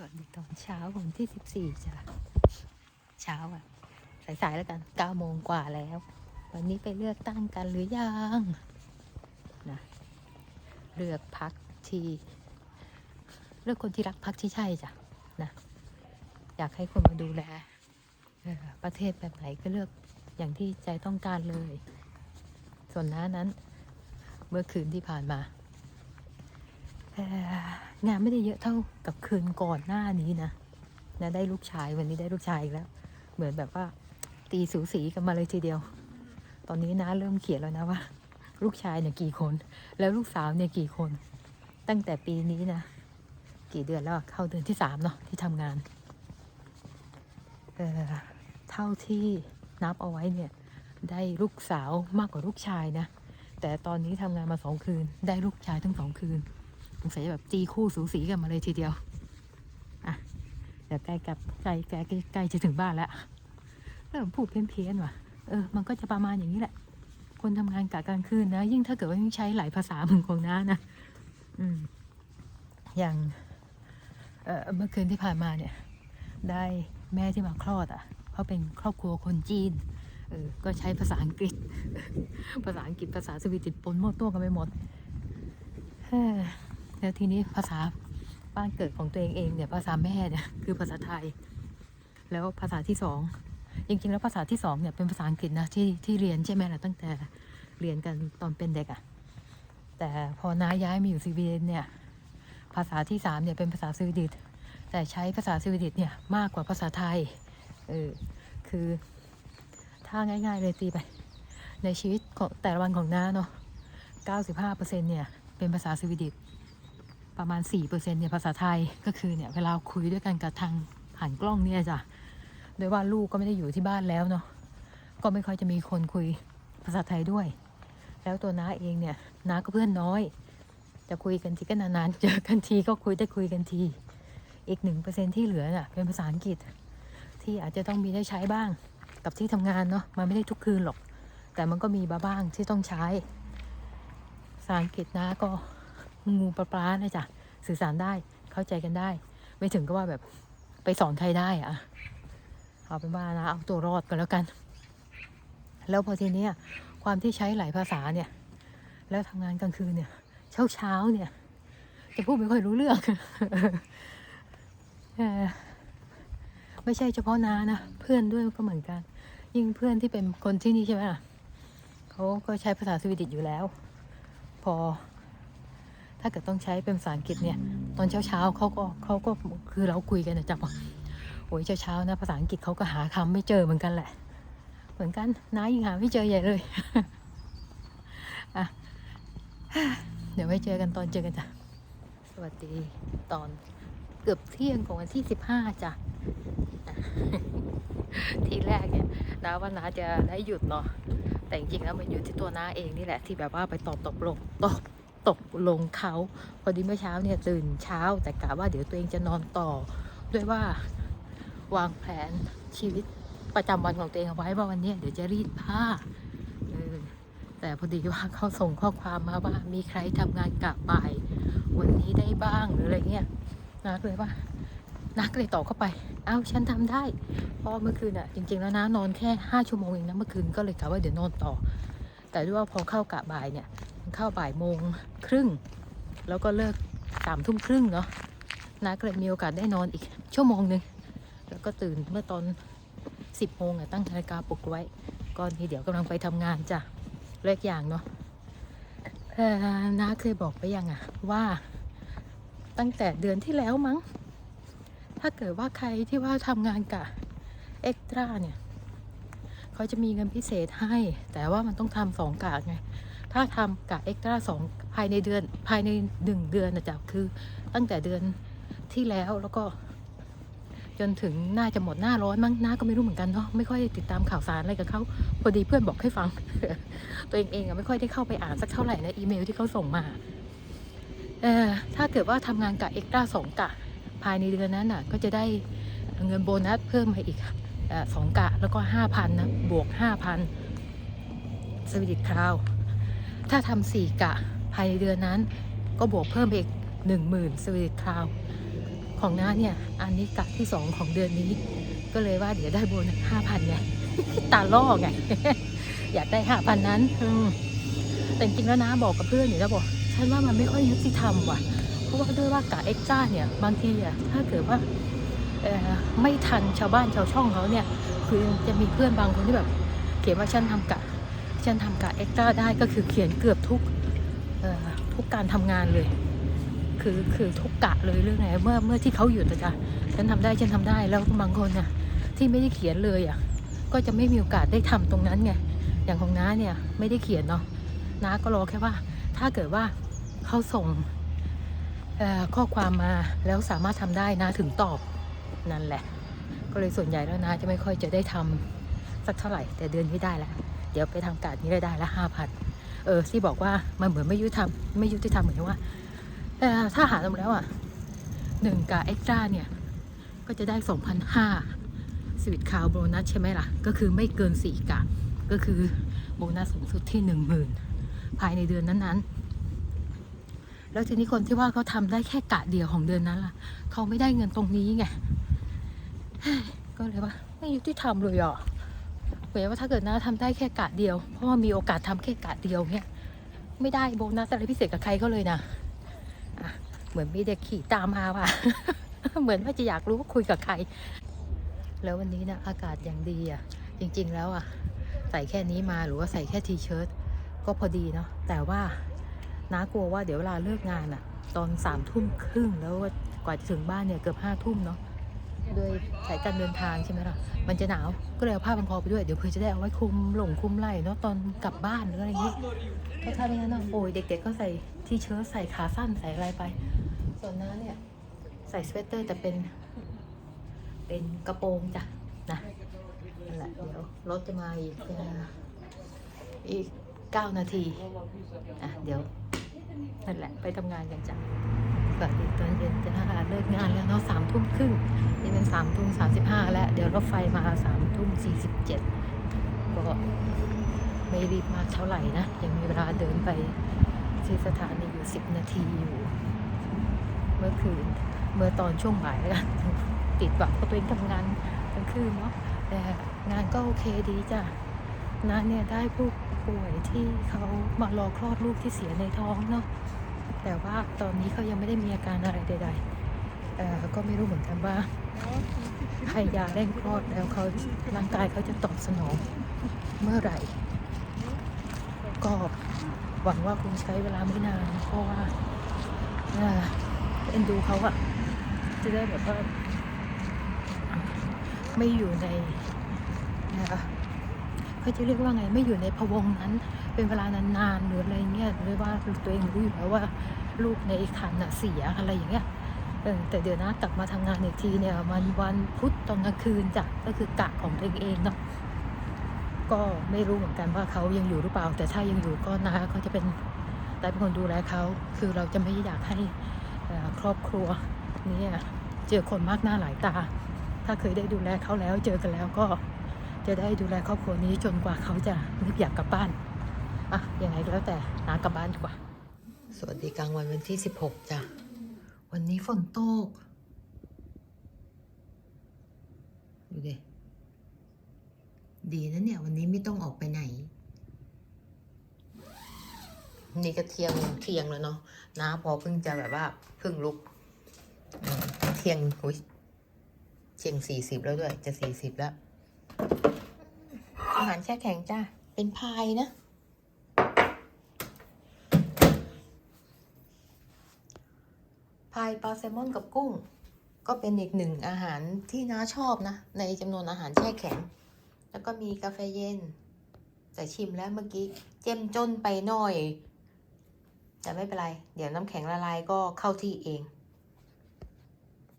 สวัสดีตอนเช้าของที่สิบสี่จ้ะเช้าอะ สายๆแล้วกันเก้าโมงกว่าแล้ว วันนี้ไปเลือกตั้งกันหรือยังนะเลือกพักที่เลือกคนที่รักพักที่ใช่จ้ะนะอยากให้คนมาดูแลประเทศแบบไหนก็เลือกอย่างที่ใจต้องการเลย ส่วนน้านั้น เมื่อคืนที่ผ่านมา งานไม่ได้เยอะเท่ากับคืนก่อนหน้านี้นะนะได้ลูกชายวันนี้ได้ลูกชายอีกแล้ว เหมือนแบบว่า ตีสูสีกันมาเลยทีเดียว ตอนนี้นะเริ่มเขียนแล้วนะว่า ลูกชายเนี่ยกี่คน แล้วลูกสาวเนี่ยกี่คน ตั้งแต่ปีนี้นะกี่เดือนแล้วเข้าเดือนที่สามเนาะที่ทำงานเออเท่าที่นับเอาไว้เนี่ย ได้ลูกสาวมากกว่าลูกชายนะแต่ตอนนี้ทำงานมาสองคืน ได้ลูกชายทั้งสองคืน สงสัยจะแบบตีคู่สูสีกันมาเลยทีเดียว อะ เดี๋ยวใกล้กับใกล้ใกล้ใกล้จะถึงบ้านแล้วเริ่มพูดเพี้ยนๆว่ะ เออ มันก็จะประมาณอย่างนี้แหละ คนทำงานกะกลางคืนนะ ยิ่งถ้าเกิดว่ายิ่งใช้หลายภาษาเหมือนของน้านะ อืม อย่าง เออเมื่อคืนที่ผ่านมาเนี่ย ได้แม่ที่มาคลอดอะเขาเป็นครอบครัวคนจีน เออ ก็ใช้ภาษาอังกฤษ ภาษาอังกฤษภาษาสวีดิชปนมั่วตัวกันไปหมดเฮ้ แล้วทีนี้ภาษาบ้านเกิดของตัวเองเองเนี่ยภาษาแม่เนี่ยคือภาษาไทย แล้วภาษาที่สองจริงๆแล้วภาษาที่สองเนี่ยเป็นภาษาอังกฤษนะที่ที่เรียนใช่ไหมล่ะตั้งแต่เรียนกันตอนเป็นเด็กอะ่ะแต่พอน้าย้ายมาอยู่สวีเดนเนี่ยภาษาที่สามเนี่ยเป็นภาษาสวีเดิชแต่ใช้ภาษาสวีเดิชเนี่ยมากกว่าภาษาไทยเออคือถ้าง่าย ๆเลยตีไป ในชีวิตของแต่ละวันของน้าเนาะ95%เนี่ยเป็นภาษาสวีเดิช ประมาณ 4%เนี่ยภาษาไทยก็คือเนี่ยเวลาคุยด้วยกันกับทางผ่านกล้องเนี่ยจ้ะโดยว่าลูกก็ไม่ได้อยู่ที่บ้านแล้วเนาะก็ไม่ค่อยจะมีคนคุยภาษาไทยด้วย แล้วตัวน้าเองเนี่ยน้าก็เพื่อนน้อย จะคุยกันทีก็นานๆเจอกันทีก็คุยได้คุยกันที อีกหนึ่งเปอร์เซ็นที่เหลือน่ะเป็นภาษาอังกฤษ ที่อาจจะต้องมีได้ใช้บ้างกับที่ทำงานเนาะมันไม่ได้ทุกคืนหรอก แต่มันก็มีบ้างที่ต้องใช้ภาษาอังกฤษนะก็ งูปลาปลานะจ๊ะสื่อสารได้เข้าใจกันได้ ไม่ถึงก็ว่าแบบไปสอนใครได้อะเอาเป็นว่านะเอาตัวรอดกันแล้วกัน แล้วพอทีเนี้ยความที่ใช้หลายภาษาเนี่ย แล้วทำงานกลางคืนเนี่ย เช้าเช้าเนี่ยจะพูดไม่ค่อยรู้เรื่องไม่ใช่เฉพาะนานะเพื่อนด้วยก็เหมือนกัน ยิ่งเพื่อนที่เป็นคนที่นี่ใช่ไหมล่ะเขาก็ใช้ภาษาสวีดิชอยู่แล้ว พอ ถ้าเกิดต้องใช้เป็นภาษาอังกฤษเนี่ย ตอนเช้าเช้าๆเขาก็เขาก็คือเราคุยกันนะจ๊ะบอกโอ้ยเช้าๆนะภาษาอังกฤษเขาก็หาคำไม่เจอเหมือนกันแหละ เหมือนกันน้ายังหาไม่เจอใหญ่เลยอะเดี๋ยวไว้เจอกันตอนเจอกันจ้ะสวัสดีตอนเกือบเที่ยงของวันที่สิบห้าจ้ะอะทีแรกเนี่ยน้าว่าน้าจะได้หยุดเนาะแต่จริงๆแล้วมันอยู่ที่ตัวน้าเองนี่แหละที่แบบว่าไปตอบตกลงตก ตกลงเขา พอดีเมื่อเช้าเนี่ยตื่นเช้าแต่กะว่าเดี๋ยวตัวเองจะนอนต่อ ด้วยว่าวางแผนชีวิตประจำวันของตัวเองเอาไว้ว่าวันนี้เดี๋ยวจะรีดผ้าแต่พอดีว่าเขาส่งข้อความมาว่ามีใครทำงานกะบ่ายวันนี้ได้บ้างหรืออะไรเงี้ยนักเลยว่านักเลยตอบเข้าไป เอ้าฉันทำได้เพราะเมื่อคืนอะจริง ๆ แล้วนะนอนแค่ห้าชั่วโมงเองนะเมื่อคืนก็เลยกะว่าเดี๋ยวนอนต่อ แต่ด้วยว่าพอเข้ากะบ่ายเนี่ยเข้าบ่ายโมงครึ่ง แล้วก็เลิกสามทุ่มครึ่งเนาะนักเลยมีโอกาสได้นอนอีกชั่วโมงหนึ่งแล้วก็ตื่นเมื่อตอนสิบโมงอะตั้งนาฬิกาปลุกไว้ ก่อนที่เดี๋ยวกำลังไปทำงานจ้ะเลิกอย่างเนาะน้าเคยบอกไปยังอะว่าตั้งแต่เดือนที่แล้วมั้ง ถ้าเกิดว่าใครที่ว่าทำงานกับเอ็กตร้าเนี่ย เขาจะมีเงินพิเศษให้ แต่ว่ามันต้องทำสองกะไง ถ้าทำกะเอ็กตร้าสองภายในเดือนภายในหนึ่งเดือนนะจ๊ะคือตั้งแต่เดือนที่แล้วแล้วก็ จนถึงน่าจะหมดหน้าร้อนมั้งหน้าก็ไม่รู้เหมือนกันเนาะไม่ค่อยติดตามข่าวสารอะไรกับเขาพอดีเพื่อนบอกให้ฟัง ตัวเองเองอะไม่ค่อยได้เข้าไปอ่านสักเท่าไหร่นะอีเมลที่เขาส่งมาเออถ้าเกิดว่าทำงานกับเอ็กตร้าสองกะภายในเดือนนั้นน่ะ ก็จะได้เงินโบนัสเพิ่มมาอีกเออ สองกะแล้วก็ห้าพันนะ บวกห้าพันสวิดิตคราว ถ้าทำสี่กะภายในเดือนนั้น ก็บวกเพิ่มไปอีกหนึ่งหมื่นสวิดิตคราว ของน้าเนี่ย อันนี้กะที่สองของเดือนนี้ ก็เลยว่าเดี๋ยวได้โบนัสห้าพันไงตาล่อไง อยากได้ห้าพันนั้นแต่จริงแล้วนะบอกกับเพื่อนอยู่แล้วบอกฉันว่ามันไม่ค่อยยุติธรรมว่ะ เพราะว่าด้วยว่ากะเอ็กซ์จ้าเนี่ย บางทีอะถ้าเกิดว่า ไม่ทันชาวบ้านชาวช่องเขาเนี่ย คือจะมีเพื่อนบางคนที่แบบ เขียนว่าฉันทำกะฉันทำกะเอ็กซ์จ้าได้ก็คือเขียนเกือบทุกทุกการทำงานเลย คือคือทุกกะเลยเรื่องไหนเมื่อเมื่อที่เขาหยุดนะจ๊ะฉันทำได้ฉันทำได้แล้วบางคนน่ะที่ไม่ได้เขียนเลยอะก็จะไม่มีโอกาสได้ทำตรงนั้นไงอย่างของน้าเนี่ยไม่ได้เขียนเนาะน้าก็รอแค่ว่า ถ้าเกิดว่าเขาส่งข้อความมาแล้วสามารถทำได้นะถึงตอบ นั่นแหละ ก็เลยส่วนใหญ่แล้วนะจะไม่ค่อยจะได้ทำสักเท่าไหร่ แต่เดือนนี้ได้แล้วเดี๋ยวไปทำการนี้ได้ได้ละห้าพันเออที่บอกว่ามันเหมือนไม่ยุติธรรมไม่ยุติธรรมเหมือนว่าเอ่ถ้าหารรวมแล้วอะหนึ่งกับเอ็กซ์ตร้าเนี่ย ก็จะได้สองพันห้าสวิตคาวโบนัสใช่ไหมล่ะ ก็คือไม่เกินสี่กะก็คือโบนัสสูงสุดที่หนึ่งหมื่นภายในเดือนนั้นๆ แล้วทีนี้คนที่ว่าเขาทำได้แค่กะเดียวของเดือนนั้นล่ะ เขาไม่ได้เงินตรงนี้ไงก็เลยว่า ไม่ยุติธรรมเลยอะเหมือนว่าถ้าเกิดนะทำได้แค่กะเดียว เพราะว่ามีโอกาสทำแค่กะเดียวเนี่ยไม่ได้โบนัสอะไรพิเศษกับใครก็เลยนะะเหมือนมีเด็กขี่ตามมาว่ะเหมือนว่าจะอยากรู้ว่าคุยกับใคร แล้ววันนี้นะอากาศอย่างดีอะ จริง ๆ แล้วอะ ใส่แค่นี้มาหรือว่าใส่แค่ทีเชิ้ตก็พอดีเนาะแต่ว่า น้ากลัวว่าเดี๋ยวเวลาเลิกงานอะตอนสามทุ่มครึ่งแล้วกว่าจะถึงบ้านเนี่ยเกือบห้าทุ่มเนาะโดยสายการเดินทางใช่ไหมล่ะ มันจะหนาว ก็เลยเอาผ้าพันคอไปด้วย เดี๋ยวเพื่อจะได้เอาไว้คลุมหลงคลุมไหล่เนาะตอนกลับบ้านหรืออะไรอย่างงี้ก็ถ้าไม่งั้นนะโอ้ยเด็ก ๆ ก็ใส่ทีเชิ้ตใส่ขาสั้นใส่อะไรไป ส่วนน้าเนี่ยใส่สเวตเตอร์แต่เป็น เป็นกระโปรงจ้ะนะนั่นแหละเดี๋ยวรถจะมาอีกอีกเก้านาทีอะเดี๋ยว นั่นแหละไปทำงานกันจ้ะสวัสดีตอนเย็นจ้ะเลิกงานแล้วเนาะสามทุ่มครึ่งนี่เป็นสามทุ่มสามสิบห้าแล้ว เดี๋ยวรถไฟมาสามทุ่มสี่สิบเจ็ดก็ไม่รีบมากเท่าไหร่นะ ยังมีเวลาเดินไปที่สถานีอยู่สิบนาทีอยู่ เมื่อคืนเมื่อตอนช่วงบ่ายแล้วกันติดแบบเพราะตัวเองทำงานกลางคืนเนาะแต่งานก็โอเคดีจ้ะ น้าเนี่ยได้ผู้ป่วยที่เขามารอคลอดลูกที่เสียในท้องเนาะแต่ว่าตอนนี้เขายังไม่ได้มีอาการอะไรใดๆเอ่อก็ไม่รู้เหมือนกันว่าให้ยาเร่งคลอดแล้วเขาร่างกายเขาจะตอบสนองเมื่อไหร่ ก็หวังว่าคงใช้เวลาไม่นานเพราะว่าเอ่อเอ็นดูเขาอะจะได้แบบว่าไม่อยู่ในนะคะ เขาจะเรียกว่าไงไม่อยู่ในพวงนั้น เป็นเวลานานๆหรืออะไรเงี้ยหรือว่าตัวเองรู้อยู่แล้วว่าลูกในคันน่ะเสียอะไรอย่างเงี้ยแต่เดี๋ยวนะกลับมาทำงานอีกทีเนี่ยมันวันพุธตอนกลางคืนจ้ะก็คือกะของตัวเองเองเนาะก็ไม่รู้เหมือนกันว่าเขายังอยู่หรือเปล่า แต่ถ้ายังอยู่ก็นาเขาจะเป็นแต่เป็นคนดูแลเขาคือเราจะไม่อยากให้ครอบครัวเนี่ยเจอคนมากหน้าหลายตา ถ้าเคยได้ดูแลเขาแล้วเจอกันแล้วก็ จะได้ดูแลครอบครัวนี้จนกว่าเขาจะนึกอยากกลับบ้านอะยังไงก็แล้วแต่นากลับบ้านดีกว่า สวัสดีกลางวันวันที่ 16จ้ะวันนี้ฝนตก ดูดิดีนะเนี่ย วันนี้ไม่ต้องออกไปไหน นี่ก็เที่ยงเที่ยงแล้วเนาะน้าพอเพิ่งจะแบบว่าเพิ่งลุกเที่ยงอุ้ยเที่ยงสี่สิบแล้วด้วย จะสี่สิบแล้ว อาหารแช่แข็งจ้าเป็นพายนะ พายปลาแซลมอนกับกุ้ง ก็เป็นอีกหนึ่งอาหารที่น้าชอบนะ ในจำนวนอาหารแช่แข็ง แล้วก็มีกาแฟเย็น แต่ชิมแล้วเมื่อกี้เจ้มจนไปหน่อย แต่ไม่เป็นไร เดี๋ยวน้ำแข็งละลายก็เข้าที่เอง